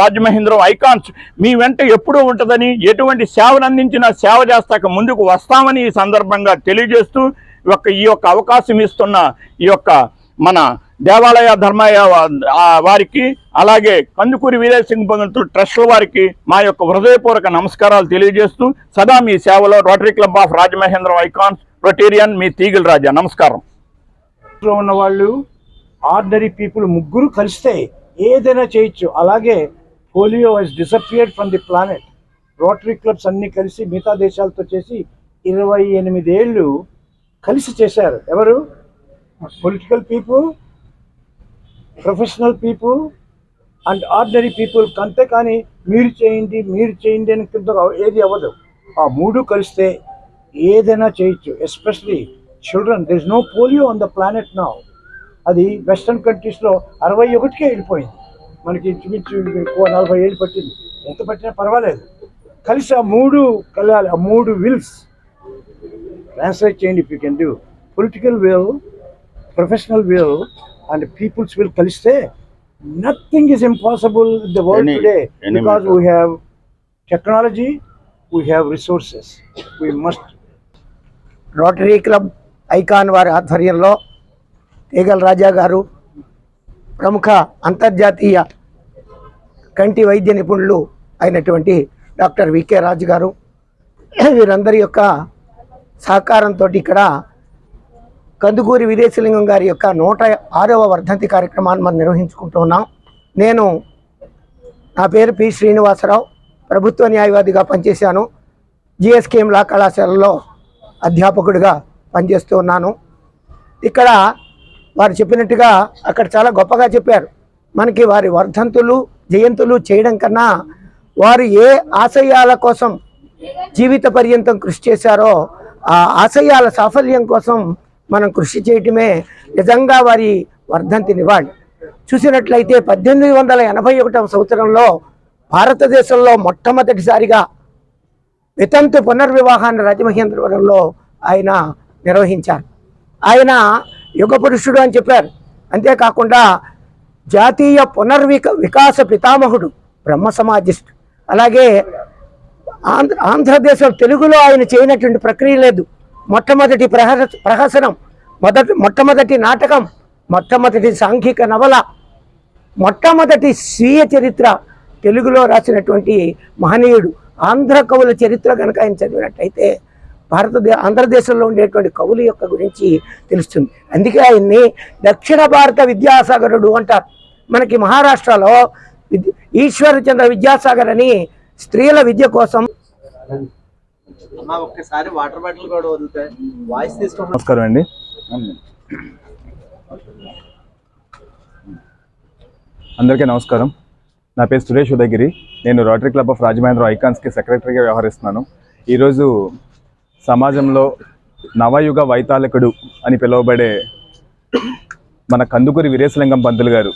Rajamahendram icons. మీ వెంట ఎప్పుడూ ఉంటుందని ఎటువంటి సేవలు అందించినా సేవ చేస్తాక ముందుకు వస్తామని ఈ సందర్భంగా తెలియజేస్తూ ఈ యొక్క ఈ యొక్క అవకాశం ఇస్తున్న ఈ యొక్క మన దేవాలయ ధర్మయ వారికి అలాగే కందుకూరి వీరేసింగ్ భగవంతుడు ట్రస్టుల వారికి మా యొక్క హృదయపూర్వక నమస్కారాలు తెలియజేస్తూ సదా మీ సేవలో Rotary club of Rajamahendram icons Rotarian మీ తీగిల్ రాజా. నమస్కారం. ఉన్న వాళ్ళు ఆర్డినరీ పీపుల్ ముగ్గురు కలిస్తే ఏదైనా చేయొచ్చు. అలాగే polio has disappeared from the planet Rotary clubs అన్ని కలిసి మిగతా దేశాలతో చేసి ఇరవై ఎనిమిది ఏళ్ళు కలిసి చేశారు. ఎవరు? Political people professional people and ordinary people అంతే కానీ మీరు చేయండి మీరు చేయండి అని కింద ఏది అవ్వదు. ఆ మూడు కలిస్తే ఏదైనా చేయొచ్చు especially children there is no polio on the planet now అది వెస్ట్రన్ కంట్రీస్లో అరవై ఒకటికే వెళ్ళిపోయింది. మనకి ఇంచుమించు ఇంకో నలభై ఏళ్ళు పట్టింది. ఎంత పట్టినా పర్వాలేదు. కలిసి ఆ మూడు కలాలి ఆ మూడు విల్స్ ట్రాన్స్లేట్ చేయండి if you can do political will professional will and people's will కలిస్తే nothing is impossible the world today matter. We have technology we have resources we must Rotary club icon వారి ఆధ్వర్యంలో తీగల రాజా గారు ప్రముఖ అంతర్జాతీయ కంటి వైద్య నిపుణులు అయినటువంటి డాక్టర్ వికే రాజు గారు. వీరందరి యొక్క సహకారంతో ఇక్కడ కందుకూరి విదేశలింగం గారి యొక్క నూట ఆరవ వర్ధంతి కార్యక్రమాన్ని మనం నిర్వహించుకుంటున్నాం నేను నా పేరు పి శ్రీనివాసరావు ప్రభుత్వ న్యాయవాదిగా పనిచేశాను. జిఎస్కేఎం లా కళాశాలలో అధ్యాపకుడిగా పనిచేస్తూ ఉన్నాను. ఇక్కడ వారు చెప్పినట్టుగా అక్కడ చాలా గొప్పగా చెప్పారు. మనకి వారి వర్ధంతులు జయంతులు చేయడం కన్నా వారు ఏ ఆశయాల కోసం జీవిత పర్యంతం కృషి చేశారో ఆ ఆశయాల సాఫల్యం కోసం మనం కృషి చేయటమే నిజంగా వారి వర్ధంతి నివాళి. చూసినట్లయితే పద్దెనిమిది వందల ఎనభై ఒకటవ సంవత్సరంలో భారతదేశంలో మొట్టమొదటిసారిగా వితంతు పునర్వివాహాన్ని రాజమహేంద్రవరంలో ఆయన నిర్వహించారు. ఆయన యుగ పురుషుడు అని చెప్పారు. అంతేకాకుండా జాతీయ పునర్విక వికాస పితామహుడు బ్రహ్మ సమాజిస్ట్ అలాగే ఆంధ్ర ఆంధ్రదేశం తెలుగులో ఆయన చేయనటువంటి ప్రక్రియ లేదు. మొట్టమొదటి ప్రహస ప్రహసనం మొదటి మొట్టమొదటి నాటకం మొట్టమొదటి సాంఘిక నవల మొట్టమొదటి స్వీయ చరిత్ర తెలుగులో రాసినటువంటి మహనీయుడు. ఆంధ్ర కవుల చరిత్ర కనుక ఆయన చదివినట్టయితే భారతదే ఆంధ్రదేశంలో ఉండేటువంటి కవుల యొక్క గురించి తెలుస్తుంది. అందుకే ఆయన్ని దక్షిణ భారత విద్యాసాగరుడు అంటారు. మనకి మహారాష్ట్రలో ఈశ్వరచంద్ర విద్యాసాగర్ అని స్త్రీల విద్య కోసం అమ్మా ఒక్కసారి వాటర్ బాటిల్ కూడా వదిలితే వాయిస్ తీసుకోమని నమస్కారం అండి. అందరికీ నమస్కారం. నా పేరు సురేష్ ఉదయగిరి నేను రోటరీ క్లబ్ ఆఫ్ రాజమహేంద్ర ఐకాన్స్కి సెక్రటరీగా వ్యవహరిస్తున్నాను. ఈరోజు సమాజంలో నవయుగ వైతాలకుడు అని పిలువబడే మన కందుకూరి వీరేశలింగం పంతులు గారు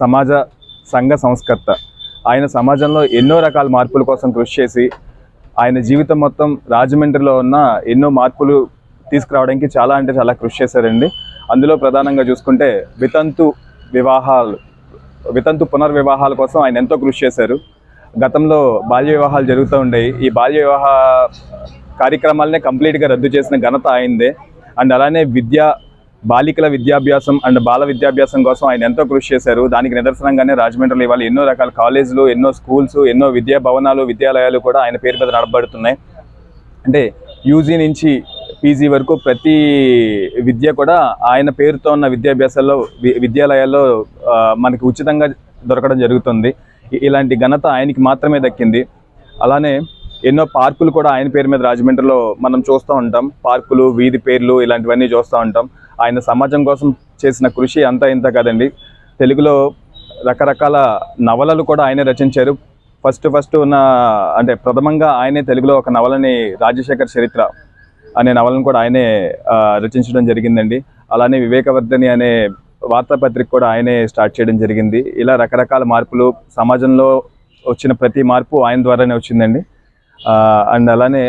సమాజ సంఘ సంస్కర్త. ఆయన సమాజంలో ఎన్నో రకాల మార్పుల కోసం కృషి చేసి ఆయన జీవితం మొత్తం రాజమండ్రిలో ఉన్న ఎన్నో మార్పులు తీసుకురావడానికి చాలా అంటే చాలా కృషి చేశారండి. అందులో ప్రధానంగా చూసుకుంటే వితంతు వివాహాలు వితంతు పునర్వివాహాల కోసం ఆయన ఎంతో కృషి చేశారు. గతంలో బాల్య వివాహాలు జరుగుతూ ఉండేవి. ఈ బాల్య వివాహ కార్యక్రమాలనే కంప్లీట్గా రద్దు చేసిన ఘనత ఆయనదే. అండ్ అలానే విద్య బాలికల విద్యాభ్యాసం అండ్ బాల విద్యాభ్యాసం కోసం ఆయన ఎంతో కృషి చేశారు. దానికి నిదర్శనంగానే రాజమండ్రిలో ఇవాళ ఎన్నో రకాల కాలేజీలు ఎన్నో స్కూల్స్ ఎన్నో విద్యా భవనాలు విద్యాలయాలు కూడా ఆయన పేరు మీద నడబడుతున్నాయి అంటే యూజీ నుంచి పీజీ వరకు ప్రతి విద్య కూడా ఆయన పేరుతో ఉన్న విద్యాభ్యాసాల్లో విద్యాలయాల్లో మనకి ఉచితంగా దొరకడం జరుగుతుంది. ఇలాంటి ఘనత ఆయనకి మాత్రమే దక్కింది. అలానే ఎన్నో పార్కులు కూడా ఆయన పేరు మీద రాజమండ్రిలో మనం చూస్తూ ఉంటాం. పార్కులు వీధి పేర్లు ఇలాంటివన్నీ చూస్తూ ఉంటాం. ఆయన సమాజం కోసం చేసిన కృషి అంతా ఇంత కదండి. తెలుగులో రకరకాల నవలలు కూడా ఆయనే రచించారు. ఫస్ట్ ఫస్ట్ ఉన్న అంటే ప్రథమంగా ఆయనే తెలుగులో ఒక నవలని రాజశేఖర్ చరిత్ర అనే నవలను కూడా ఆయనే రచించడం జరిగిందండి. అలానే వివేకవర్ధని అనే వార్తాపత్రిక కూడా ఆయనే స్టార్ట్ చేయడం జరిగింది. ఇలా రకరకాల మార్పులు సమాజంలో వచ్చిన ప్రతి మార్పు ఆయన ద్వారానే వచ్చిందండి. అండ్ అలానే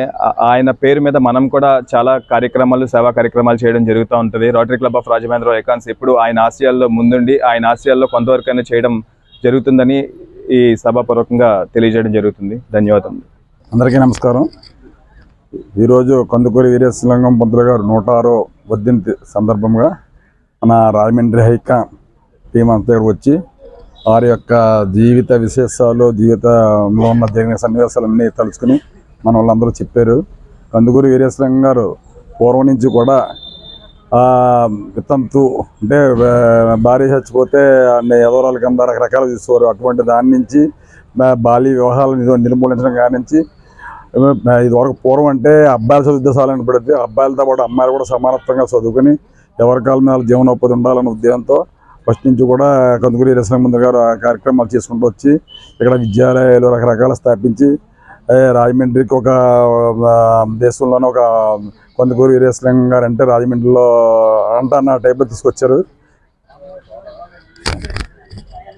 ఆయన పేరు మీద మనం కూడా చాలా కార్యక్రమాలు సేవా కార్యక్రమాలు చేయడం జరుగుతూ ఉంటుంది. Rotary club of Rajamahendra icons ఎప్పుడు ఆయన ఆశయాల్లో ముందుండి ఆయన ఆశయాల్లో కొంతవరకైనా చేయడం జరుగుతుందని ఈ సభాపూర్వకంగా తెలియజేయడం జరుగుతుంది. ధన్యవాదములు. అందరికీ నమస్కారం. ఈరోజు కందుకూరి వీరేశలింగం పంతులు గారు నూట ఆరో వర్ధంతి సందర్భంగా మన రాజమండ్రి హైకా టీం అంతా వచ్చి వారి యొక్క జీవిత విశేషాలు జీవితంలో ఉన్న జరిగిన సన్నివేశాలన్నీ తలుచుకుని మన వాళ్ళందరూ చెప్పారు. కందుకూరు వీరేశ్వరం గారు పూర్వం నుంచి కూడా విత్తంతు వితంతు అంటే భార్య చచ్చిపోతే అన్ని ఎదవరాల కింద రకరకాలు తీసుకోరు. అటువంటి దాని నుంచి బాల్య వివాహాలను నిర్మూలించడం కాని నుంచి ఇదివరకు పూర్వం అంటే అబ్బాయిలు చదివితే చాలని పడితే అబ్బాయిలతో పాటు అమ్మాయిలు కూడా సమానత్వంగా చదువుకొని ఎవరి కాలం మీద జీవనోపాధి ఉండాలనే ఉద్దేశంతో ఫస్ట్ నుంచి కూడా కందుకూరి రసనముందు గారు ఆ కార్యక్రమాలు చేసుకుంటూ వచ్చి ఇక్కడ విద్యాలయాలు రకరకాల స్థాపించి రాజమండ్రికి ఒక దేశంలోనే ఒక కందుకూరి వీరేశలింగం గారు అంటే రాజమండ్రిలో అంట అన్న టైప్లో తీసుకొచ్చారు.